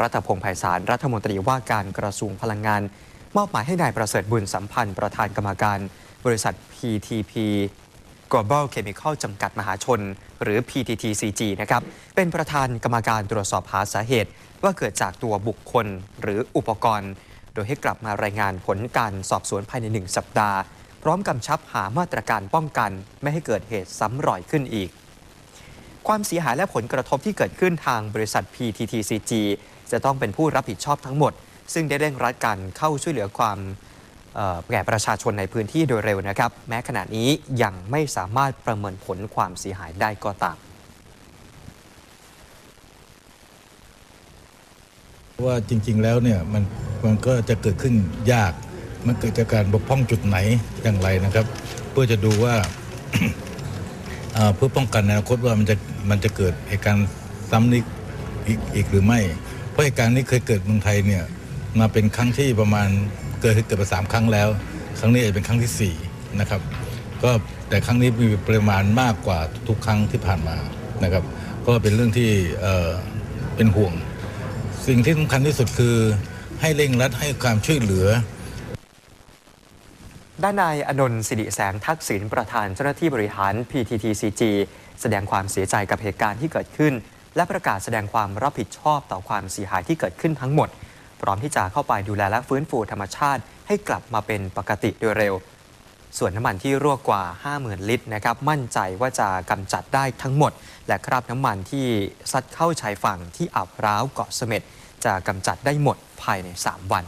รัฐพงษ์ไพศาลรัฐมนตรีว่าการกระทรวงพลังงาน มอบหมายให้นายประเสริฐบุญสัมพันธ์ประธานกรรมการ บริษัท PTP Global Chemical จำกัดมหาชน หรือ PTTCG นะครับ เป็นประธานกรรมการตรวจสอบหาสาเหตุ ว่าเกิดจากตัวบุคคลหรืออุปกรณ์ โดยให้กลับมารายงานผลการสอบสวนภายใน 1 สัปดาห์ พร้อมกำชับหามาตรการป้องกัน ไม่ให้เกิดเหตุซ้ำรอยขึ้นอีก ความเสียหายและผลกระทบที่เกิดขึ้นทางบริษัท PTTCG จะต้องเป็นผู้รับผิดชอบทั้งหมด ซึ่งได้เร่งรัดการเข้าช่วยเหลือความแก่ประชาชนในพื้นที่โดยเร็วนะครับ แม้ขณะนี้ยังไม่สามารถประเมินผลความเสียหายได้ก็ตามว่าจริง ๆ แล้วเนี่ยมันมันก็จะเกิดขึ้นยาก มันเกิดจากการบกพร่องจุดไหนอย่างไรนะครับ เพื่อจะดูว่าเพื่อป้องกันในอนาคตว่ามันจะมันจะเกิดเหตุการณ์ซ้ำนี้อีกอีกหรือไม่ เพราะเหตุการณ์นี้เคยเกิดเมืองไทยเนี่ยมาเป็นครั้งที่ประมาณเกิดเกิดมาสามครั้งแล้ว ครั้งนี้อาจจะเป็นครั้งที่สี่นะครับก็แต่ครั้งนี้มีปริมาณมากกว่าทุกครั้งที่ผ่านมานะครับ ก็เป็นเรื่องที่เเป็นห่วง สิ่งที่สำคัญที่สุดคือให้เร่งรัดให้ความช่วยเหลือด้านนายอนนท์สิริแสงทักษิณประธานเจ้าหน้าที่บริหาร PTTCG แสดงความเสียใจกับเหตุการณ์ที่เกิดขึ้น และประกาศแสดงความรับผิดชอบต่อความเสียหายที่เกิดขึ้นทั้งหมด พร้อมที่จะเข้าไปดูแลและฟื้นฟูธรรมชาติ ให้กลับมาเป็นปกติโดยเร็ว ส่วนน้ำมันที่รั่วกว่า 50,000 ลิตรนะครับมั่นใจว่าจะกำจัดได้ทั้งหมด และคราบน้ำมันที่ซัดเข้าชายฝั่งที่อ่าวร้าวเกาะเสม็ดจะกำจัดได้หมดภายใน 3 วัน